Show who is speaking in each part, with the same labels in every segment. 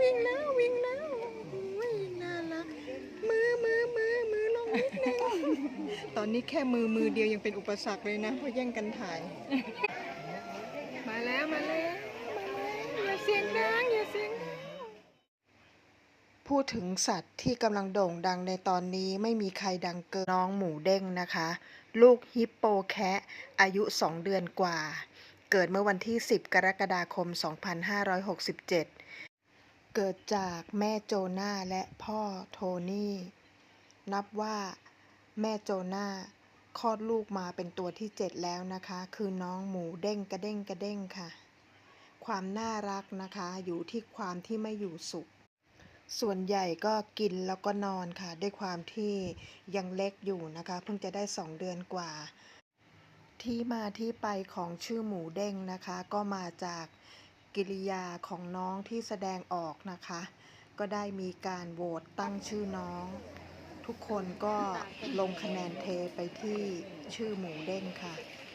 Speaker 1: วิ่งแล้ววิ่งแล้วโอ้ยน่ารักมือมือมือมือลงนิดนึงตอนนี้แค่มือมือเดียวยังเป็นอุปสรรคเลยนะเพราะแย่งกันถ่าย มาแล้วมาแล้วมาแล้วอย่าเสียงดังอย่าเสียงดังพูดถึงสัตว์ที่กำลังโด่งดังในตอนนี้ไม่มีใครดังเกินน้องหมูเด้งนะคะ ลูกฮิปโปแคะอายุ 2 เดือนกว่า เกิดเมื่อวันที่ 10 กรกฎาคม 2567 เกิดจากแม่โจนาและพ่อโทนี่ นับว่าแม่โจนาคลอดลูกมาเป็นตัวที่7แล้วนะคะ คือน้องหมูเด้งกระเด้งกระเด้งค่ะ ความน่ารักนะคะอยู่ที่ความที่ไม่อยู่สุข ส่วนใหญ่ก็กินแล้วก็นอนค่ะ ด้วยความที่ยังเล็กอยู่นะคะ เพิ่งจะได้2เดือนกว่า ที่มาที่ไปของชื่อหมูเด้งนะคะ ก็มาจาก กิริยาของน้องที่แสดงออกนะคะ ก็ได้มีการโหวตตั้งชื่อน้อง ทุกคนก็ลงคะแนนเทไปที่ชื่อหมูเด้งค่ะ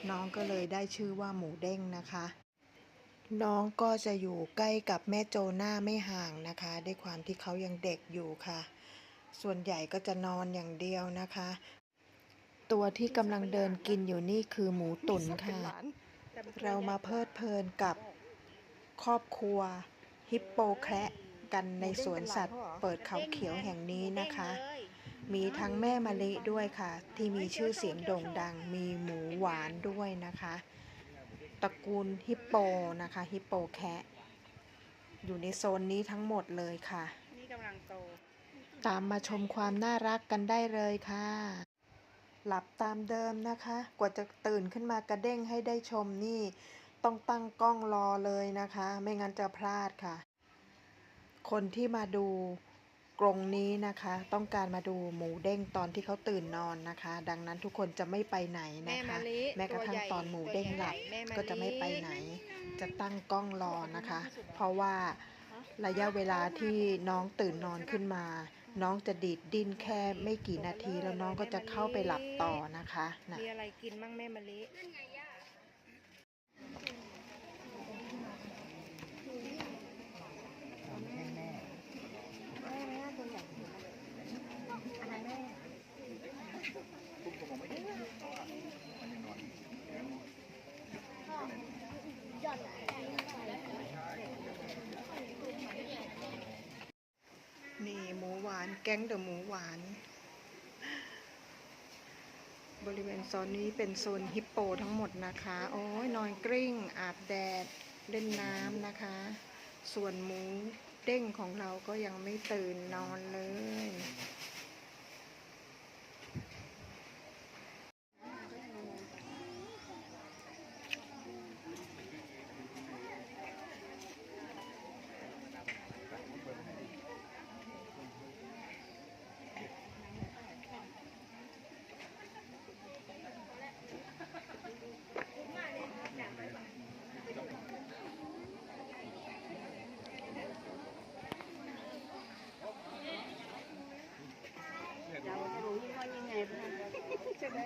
Speaker 1: น้องก็เลยได้ชื่อว่าหมูเด้งนะคะ น้องก็จะอยู่ใกล้กับแม่โจนาไม่ห่างนะคะ ด้วยความที่เขายังเด็กอยู่ค่ะ ส่วนใหญ่ก็จะนอนอย่างเดียวนะคะ ตัวที่กำลังเดินกินอยู่นี่คือหมูตุ๋นค่ะ เรามาเพลิดเพลินกับ ครอบครัว ฮิปโปแคระกันในสวนสัตว์ เปิดเขาเขียวแห่งนี้นะคะ มีทั้งแม่มะลิด้วยค่ะ ที่มีชื่อเสียงโด่งดัง มีหมูหวานด้วยนะคะ ตระกูลฮิปโปนะคะฮิปโปแคะอยู่ในโซนนี้ทั้งหมดเลยค่ะ
Speaker 2: นี่กำลังโต
Speaker 1: ตามมาชมความน่ารักกันได้เลยค่ะ หลับตามเดิมนะคะ กว่าจะตื่นขึ้นมากระเด้งให้ได้ชมนี่ ต้องตั้งกล้องรอเลยนะคะ ไม่งั้นจะพลาดค่ะ คนที่มาดูกรงนี้นะคะ ต้องการมาดูหมูเด้งตอนที่เขาตื่นนอนนะคะ ดังนั้นทุกคนจะไม่ไปไหน
Speaker 2: แม่
Speaker 1: นะคะ
Speaker 2: มะลิ
Speaker 1: แม้กระทั่ง
Speaker 2: ตัวใหญ่
Speaker 1: ตอนหมูเด้งหลับ
Speaker 2: ตัวใหญ่แม่มะลิ
Speaker 1: ก็จะไม่ไปไหน จะตั้งกล้องรอนะคะ เพราะว่าระยะเวลาที่น้องตื่นนอนขึ้นมา น้องจะดีดดิ้นแค่ไม่กี่นาทีแล้วน้องก็จะเข้าไปหลับต่อนะคะนะ
Speaker 2: มีอะไรกินบ้างแม่มะลิ
Speaker 1: แก๊งเดอะหมูหวาน บริเวณโซนนี้เป็นโซนฮิปโปทั้งหมดนะคะ โอ้ยนอนกริ้ง อาบแดด เล่นน้ำนะคะ ส่วนหมูเด้งของเราก็ยังไม่ตื่นนอนเลย
Speaker 2: เรารู้ว่ายังไงบ้างจะได้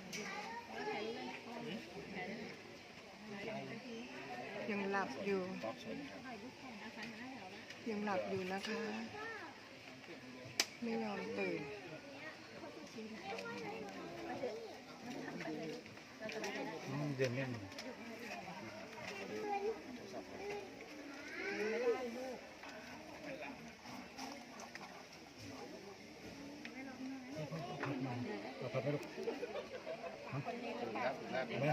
Speaker 1: หลับอยู่ ยังหลับอยู่นะคะ ไม่ยอมตื่น
Speaker 3: เย็นเล่นเราพับไม่ลูกฮะไม่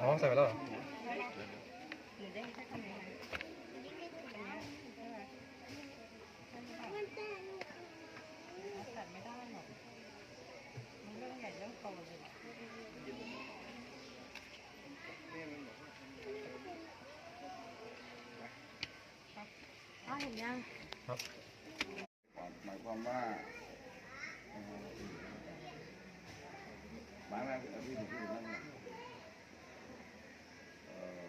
Speaker 3: อ๋อใส่ไปแล้วเหรอ
Speaker 2: ตัดไม่ได้หรอกมันเรื่องใหญ่เรื่องโตเลย เห็นยัง
Speaker 3: ครับ
Speaker 4: หมายความว่าเอ่อหมายว่าที่ผมพูดนั่นน่ะเอ่อ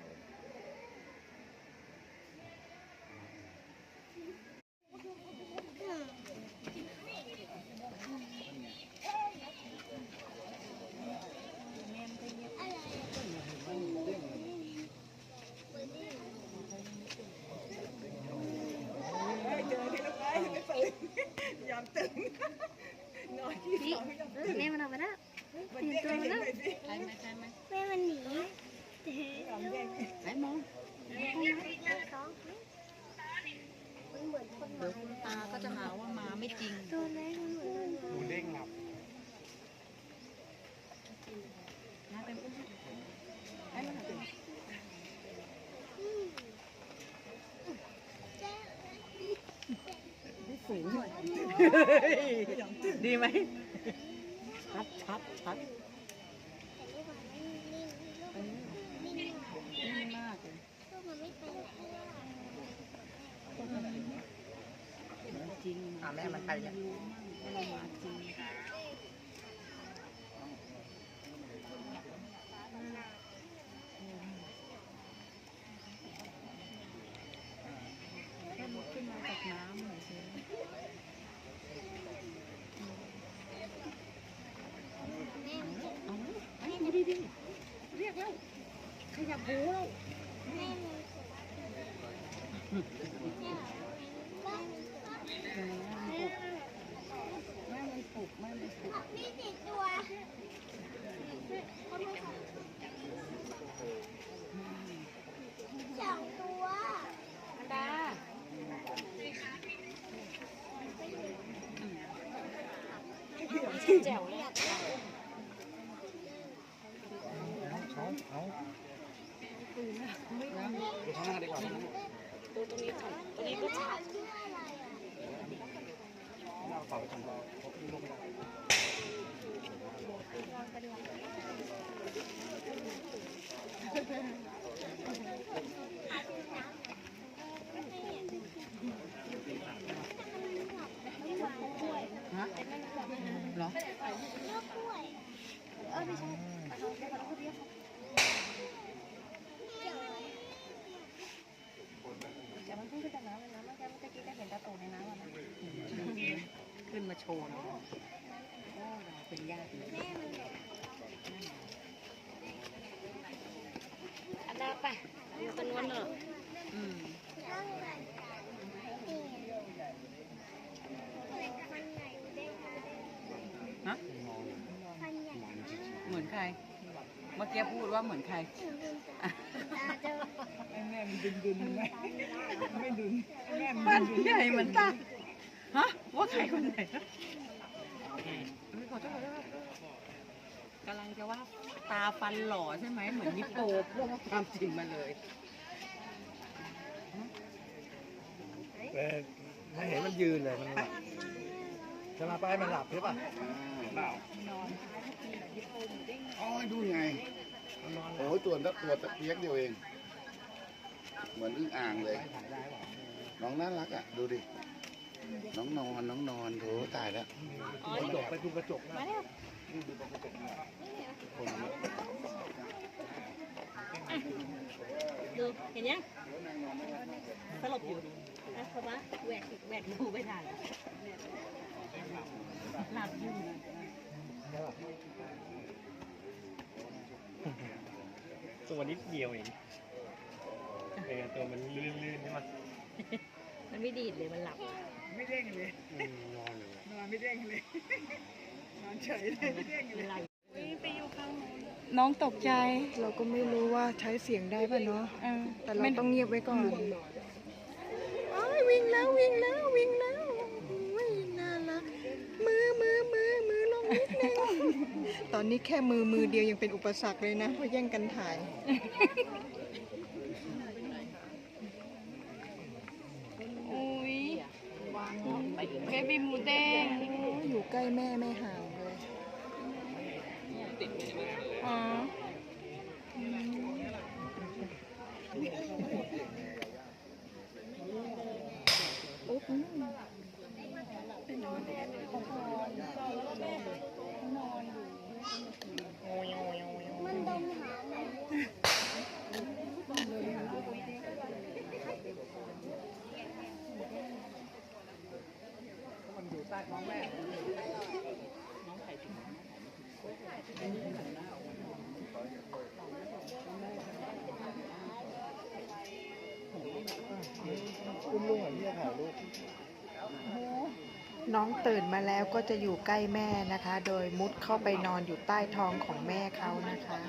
Speaker 2: แม่มันเอาไปแล้วตื่นตัวมาแล้วใช่ไหมใช่ไหมแม่มันหนีไหนมองเดี๋ยวคุณตาก็จะหาว่ามาไม่จริงตัวไหนมันเหมือน
Speaker 3: ดูเด้งหลับ
Speaker 2: นะเป็นอุ้มให้มันหา
Speaker 5: ดีไหมชัดชัดชัด
Speaker 2: นิ่งมากเลย
Speaker 5: จริงอ่าแม่มันไปเนี่ย
Speaker 2: ว่าเรามาจริง แค่ลุกขึ้นมาจากน้ำหน่อยสิเอาไอ้ดูดิดิเรียกแล้ว ขยับหูแล้วแม่มันปลุกแม่มันปลุกดาแจ๋วเลย
Speaker 3: เอาเอาดูข้างหน้าดีกว่า
Speaker 2: ตัวตรงนี้ ก่อนตัวนี้ก็ชัด
Speaker 3: เราเป่าไปก่อนเขาขึ้นลงไม่ได้
Speaker 5: ฮะเหรอ
Speaker 2: แต่มันเพิ่งขึ้นจากน้ำเลยนะเมื่อกี้เมื่อกี้จะเห็นตะตูในน้ำอะนะ
Speaker 5: ขึ้นมา โชว์หน่อยโอ้เราเป็น
Speaker 2: วันดาไปอยู่ตรงนู้นเนอะ
Speaker 5: อืมฮะเหมือนใคร เมื่อกี้พูดว่าเหมือนใคร
Speaker 3: แม่มันดึงดึงไหมไม่ดึงแม่มัน
Speaker 5: บ้านใหญ่เหมือนตาฮะว่าใครคนไหน นะไม่ขอโทษขอโทษกำลังจะว่าตาฟันหล่อใช่ไหมเหมือนนิโปพูดความจริงมาเลย
Speaker 3: แต่ไม่เห็นมันยืนเลยมันหลับจะมาไปให้มันหลับใช่ป่ะเปล่า
Speaker 4: อ๋อดูไง
Speaker 3: มันนอน
Speaker 4: โอ้ยตัวนักตัวตะเพียกเดียวเอง เหมือนอึ่งอ่างเลย
Speaker 3: ถ่ายได้ป่ะ
Speaker 4: น้องน่ารักอะ ดูดิ น้องนอนน้องนอนโถตายแล้ว
Speaker 3: กระจกไปดูกระจกนะ
Speaker 2: ดูเห็นยังสลบอยู่นะเพราะว่าแหวกแหวกดูไม่ทันหลับอยู่
Speaker 6: ตัวนิดเดียวเองเออตัวมันลื่นๆใช่ไหม
Speaker 2: มันไม่ดีดเลยมันหลับ
Speaker 3: ไม่เด้งเลย
Speaker 6: อืมนอนอยู่
Speaker 3: นอนไม่เด้งเลย นอนเฉยเลยไม่เด้งเลย
Speaker 1: น้องตกใจเราก็ไม่รู้ว่าใช้เสียงได้ป่ะเนาะแต่เราต้องเงียบไว้ก่อนอ้ายวิ่งแล้ววิ่งแล้ววิ่งแล้วโอ้ยน่ารักมือมือมือมือลงนิดนึง ตอนนี้แค่มือมือเดียวยังเป็นอุปสรรคเลยนะ เพราะแย่งกันถ่าย
Speaker 7: แม่
Speaker 1: ไม่ห่างเลย
Speaker 7: อ๋อ
Speaker 3: อุ๊บมันดมหามันอยู่ใต้ท้องแม่
Speaker 1: น้องตื่นมาแล้วก็จะอยู่ใกล้แม่นะคะ โดยมุดเข้าไปนอนอยู่ใต้ท้องของแม่เขานะคะ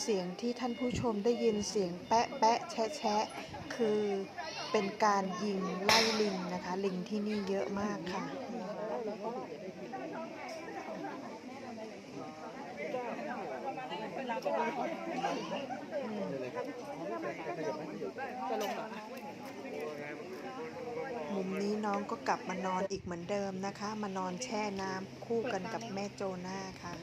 Speaker 1: เสียงที่ท่านผู้ชมได้ยินเสียงแปะแปะแชะแชะคือเป็นการยิงไล่ลิงนะคะ ลิงที่นี่เยอะมากค่ะ มุมนี้น้องก็กลับมานอนอีกเหมือนเดิมนะคะ มานอนแช่น้ำคู่กันกับแม่โจนาค่ะ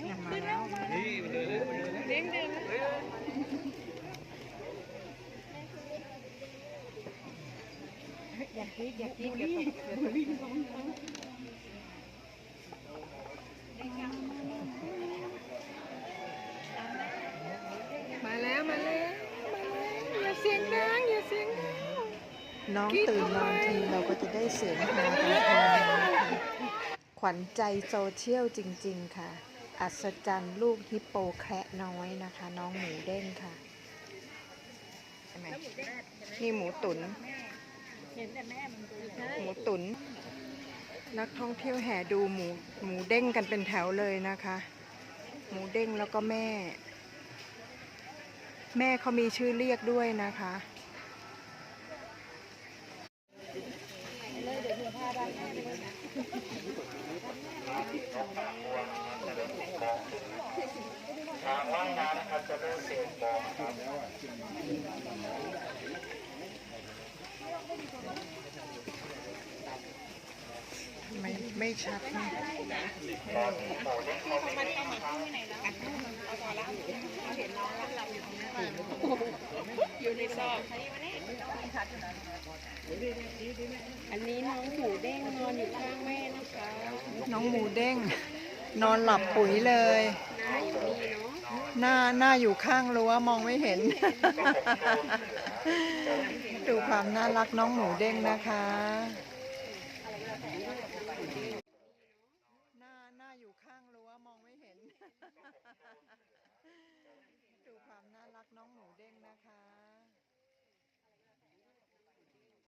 Speaker 7: เด้งเด้ง
Speaker 1: มาแล้วมา มาแล้วมาแล้วอย่าเสียงดังอย่าเสียงดังน้องตื่นนอนทีเราก็จะได้เสียงฮากันพอนะคะขวัญใจโซเชียลจริง ๆ ค่ะ อัศจรรย์ลูกฮิปโปแคระน้อยนะคะ น้องหมูเด้งค่ะใช่ไหมนี่ หมูตุนหมูตุนนักท่องเที่ยวแห่ดูหมูหมูเด้งกันเป็นแถวเลยนะคะ หมูเด้งแล้วก็แม่ แม่เขามีชื่อเรียกด้วยนะคะ ไม่ไม่ชัดนะ
Speaker 7: อันนี้น้องหมูเด้งนอนอยู่ข้างแม่นะคะ
Speaker 1: น้องหมูเด้ง นอนหลับปุ๋ยเลย หน้าหน้าอยู่ข้างรั้วมองไม่เห็น ดูความน่ารักน้องหมูเด้งนะคะ